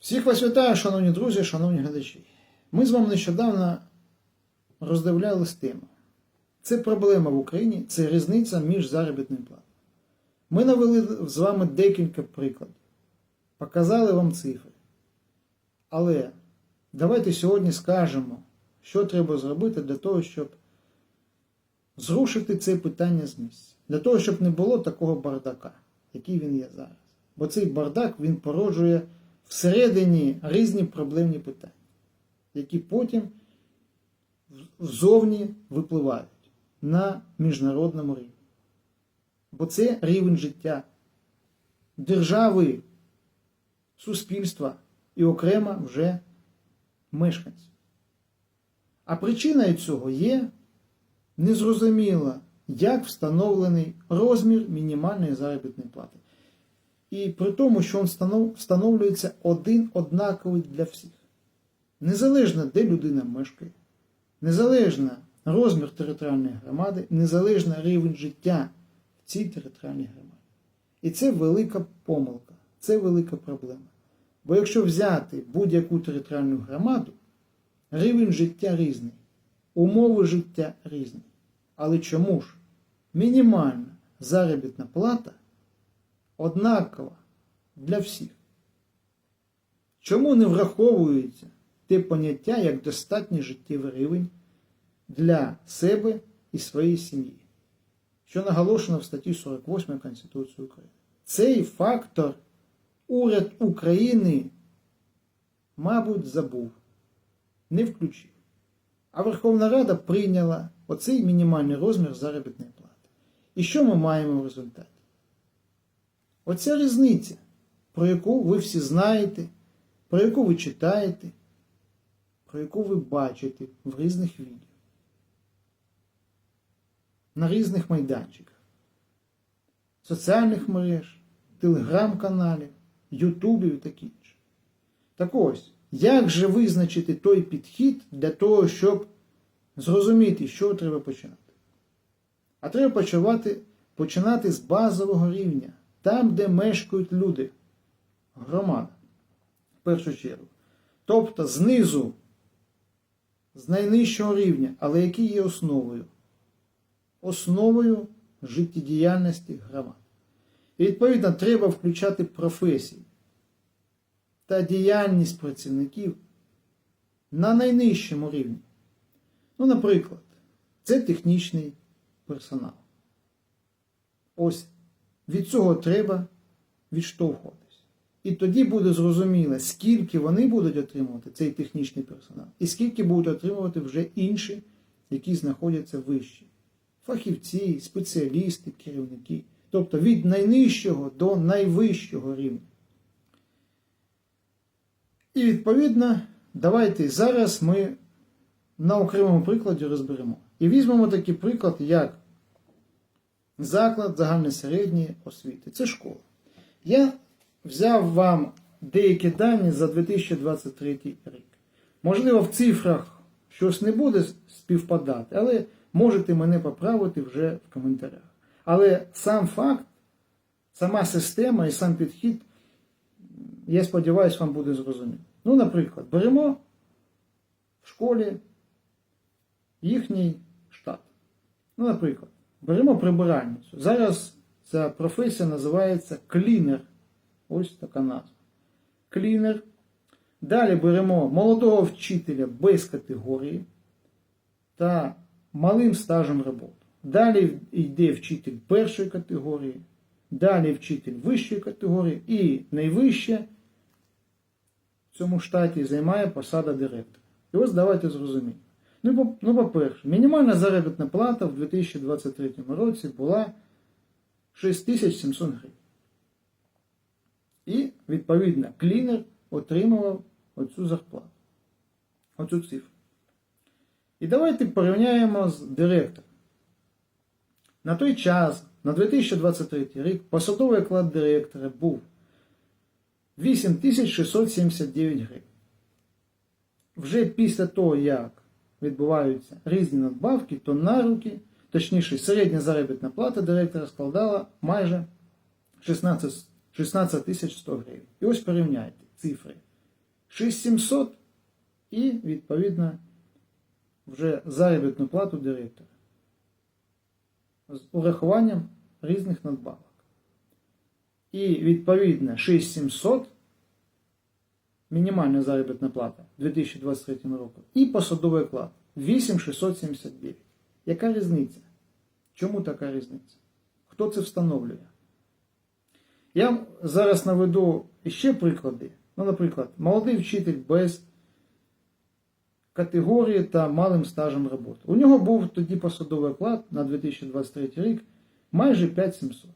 Всіх вас вітаю, шановні друзі, шановні глядачі. Ми з вами нещодавно роздивлялись тему. Це проблема в Україні, це різниця між заробітною платою. Ми навели з вами декілька прикладів, показали вам цифри. Але давайте сьогодні скажемо, що треба зробити для того, щоб зрушити це питання з місця. Для того, щоб не було такого бардака, який він є зараз. Бо цей бардак він породжує всередині різні проблемні питання, які потім ззовні випливають на міжнародному рівні. Бо це рівень життя держави, суспільства і окремо вже мешканців. А причиною цього є незрозуміло, як встановлений розмір мінімальної заробітної плати. І при тому, що він встановлюється один однаковий для всіх. Незалежно, де людина мешкає, незалежно розмір територіальної громади, незалежно рівень життя в цій територіальній громаді. І це велика помилка, це велика проблема. Бо якщо взяти будь-яку територіальну громаду, рівень життя різний, умови життя різні. Але чому ж мінімальна заробітна плата однакова для всіх? Чому не враховується те поняття як достатній життєвий рівень для себе і своєї сім'ї, що наголошено в статті 48 Конституції України? Цей фактор уряд України, мабуть, забув, не включив. А Верховна Рада прийняла оцей мінімальний розмір заробітної плати. І що ми маємо в результаті? Оця різниця, про яку ви всі знаєте, про яку ви читаєте, про яку ви бачите в різних відео, на різних майданчиках, соціальних мереж, телеграм-каналів, ютубів і таке інше. Так ось, як же визначити той підхід для того, щоб зрозуміти, що треба починати? А треба починати, починати з базового рівня, там, де мешкають люди, громада, в першу чергу. Тобто знизу, з найнижчого рівня, але який є основою? Основою життєдіяльності громад. І відповідно треба включати професії та діяльність працівників на найнижчому рівні. Ну, наприклад, це технічний персонал. Ось від цього треба відштовхуватись. І тоді буде зрозуміло, скільки вони будуть отримувати цей технічний персонал, і скільки будуть отримувати вже інші, які знаходяться вище. Фахівці, спеціалісти, керівники. Тобто від найнижчого до найвищого рівня. І відповідно, давайте зараз ми на окремому прикладі розберемо. І візьмемо такий приклад, як заклад загальної середньої освіти. Це школа. Я взяв вам деякі дані за 2023 рік. Можливо, в цифрах щось не буде співпадати, але можете мене поправити вже в коментарях. Але сам факт, сама система і сам підхід, я сподіваюся, вам буде зрозуміло. Ну, наприклад, беремо в школі їхній штат. Ну, наприклад, беремо прибиральницю. Зараз ця професія називається клінер. Ось така назва. Клінер. Далі беремо молодого вчителя без категорії та малим стажем роботи. Далі йде вчитель першої категорії, далі вчитель вищої категорії і найвище в цьому штаті займає посада директора. І ось давайте зрозуміємо. Ну, ну, по-перше, мінімальна заробітна плата в 2023 році була 6700 гривень. І, відповідно, клінер отримував оцю зарплату, оцю цифру. І давайте порівняємо з директором. На той час, на 2023 рік, посадовий оклад директора був 8679 гривень. Вже після того, як відбуваються різні надбавки, то на руки, точніше, середня заробітна плата директора складала майже 16, 16 тисяч 100 гривень. І ось порівняйте цифри 6700 і, відповідно, вже заробітну плату директора з урахуванням різних надбавок. І відповідно 6700 мінімальна заробітна плата 2023 року і посадовий оклад 8679. Яка різниця? Чому така різниця? Хто це встановлює? Я зараз наведу ще приклади. Ну, наприклад, молодий вчитель без категорії та малим стажем роботи. У нього був тоді посадовий оклад на 2023 рік майже 5700.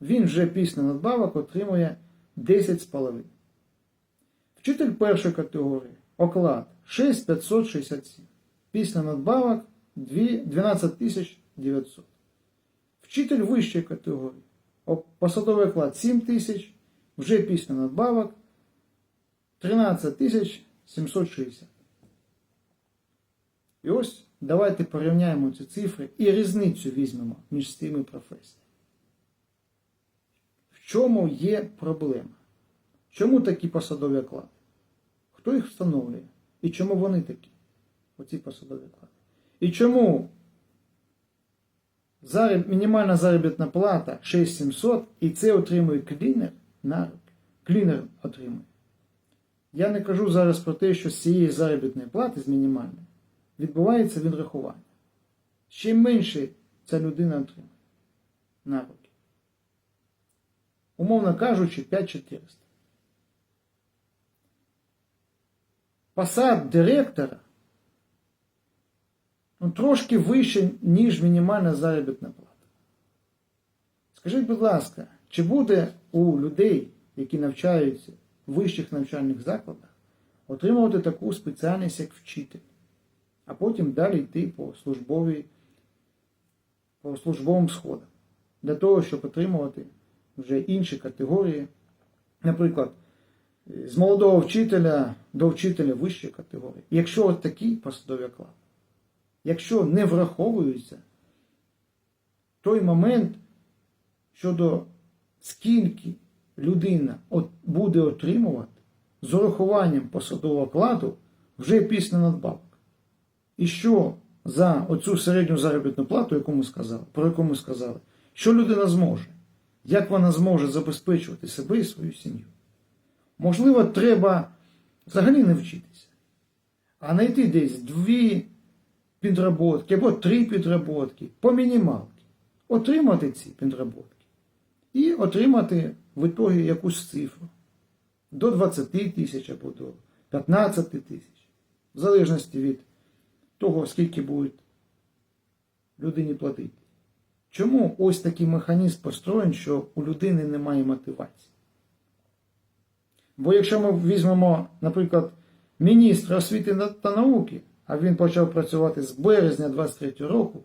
Він вже після надбавок отримує 10,5. Вчитель першої категорії оклад 6567. Після надбавок 12900. Вчитель вищої категорії. Посадовий оклад 7 тисяч, вже після надбавок 13 760. І ось давайте порівняємо ці цифри і різницю візьмемо між цими професіями. В чому є проблема? Чому такі посадові оклади? Хто їх встановлює? І чому вони такі? Оці посадові оклади. І чому зароб... мінімальна заробітна плата 6700 і це отримує клінер на руки. Клінер отримує. Я не кажу зараз про те, що з цієї заробітної плати з мінімальної відбувається відрахування. Чим менше ця людина отримує на руки. Умовно кажучи, 5400. Посад директора ну, трошки вище, ніж мінімальна заробітна плата. Скажіть, будь ласка, чи буде у людей, які навчаються в вищих навчальних закладах, отримувати таку спеціальність, як вчитель, а потім далі йти по службовій, по службовим сходам, для того, щоб отримувати вже інші категорії, наприклад, з молодого вчителя до вчителя вищої категорії. Якщо от такий посадовий оклад, якщо не враховується той момент щодо скільки людина буде отримувати з урахуванням посадового окладу вже після надбавок. І що за оцю середню заробітну плату, яку ми сказали, про яку ми сказали, що людина зможе? Як вона зможе забезпечувати себе і свою сім'ю? Можливо, треба взагалі не вчитися, а знайти десь дві підроботки або три підроботки по мінімалки, отримати ці підроботки і отримати в ітогі якусь цифру до 20 тисяч або до 15 тисяч, в залежності від того, скільки будуть людині платити. Чому ось такий механізм построєн, що у людини немає мотивації? Бо якщо ми візьмемо, наприклад, міністра освіти та науки, а він почав працювати з березня 23 року,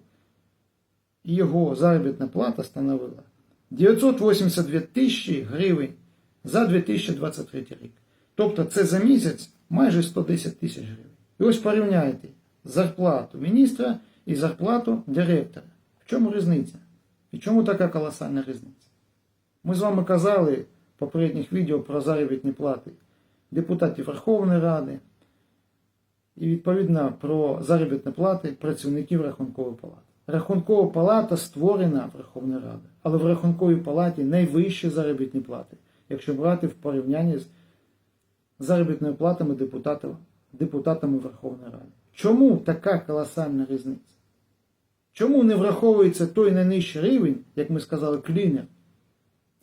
і його заробітна плата становила 982 тисячі гривень за 2023 рік. Тобто це за місяць майже 110 тисяч гривень. І ось порівняйте зарплату міністра і зарплату директора. В чому різниця? І чому така колосальна різниця? Ми з вами казали попередніх відео про заробітні плати депутатів Верховної Ради і відповідно про заробітні плати працівників Рахункової палати. Рахункова палата створена Верховною Радою, але в Рахунковій палаті найвищі заробітні плати, якщо брати в порівнянні з заробітними платами депутатів, депутатами Верховної Ради. Чому така колосальна різниця? Чому не враховується той найнижчий рівень, як ми сказали, клінер?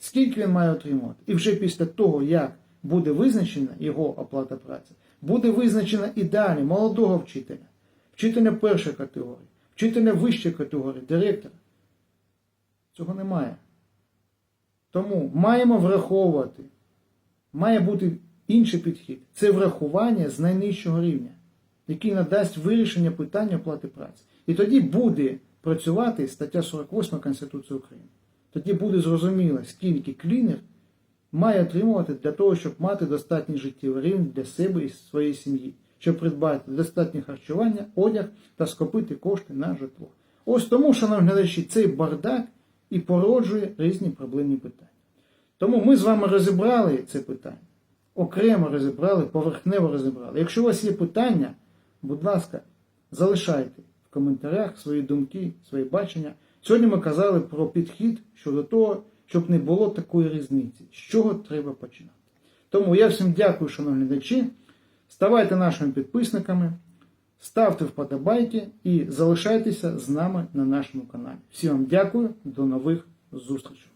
Скільки він має отримувати? І вже після того, як буде визначена його оплата праці, буде визначена і далі молодого вчителя, вчителя першої категорії, вчителя вищої категорії, директора. Цього немає. Тому маємо враховувати, має бути інший підхід. Це врахування з найнижчого рівня, який надасть вирішення питання оплати праці. І тоді буде працювати стаття 48 Конституції України. Тоді буде зрозуміло, скільки клінер має отримувати для того, щоб мати достатній життєвий рівень для себе і своєї сім'ї, щоб придбати достатнє харчування, одяг та скопити кошти на житло. Ось тому, шановні глядачі, цей бардак і породжує різні проблемні питання. Тому ми з вами розібрали це питання. окремо розібрали, поверхнево розібрали. Якщо у вас є питання, будь ласка, залишайте в коментарях свої думки, свої бачення. Сьогодні ми казали про підхід щодо того, щоб не було такої різниці, з чого треба починати. Тому я всім дякую, шановні глядачі. Ставайте нашими підписниками, ставте вподобайки і залишайтеся з нами на нашому каналі. Всім вам дякую, до нових зустрічей.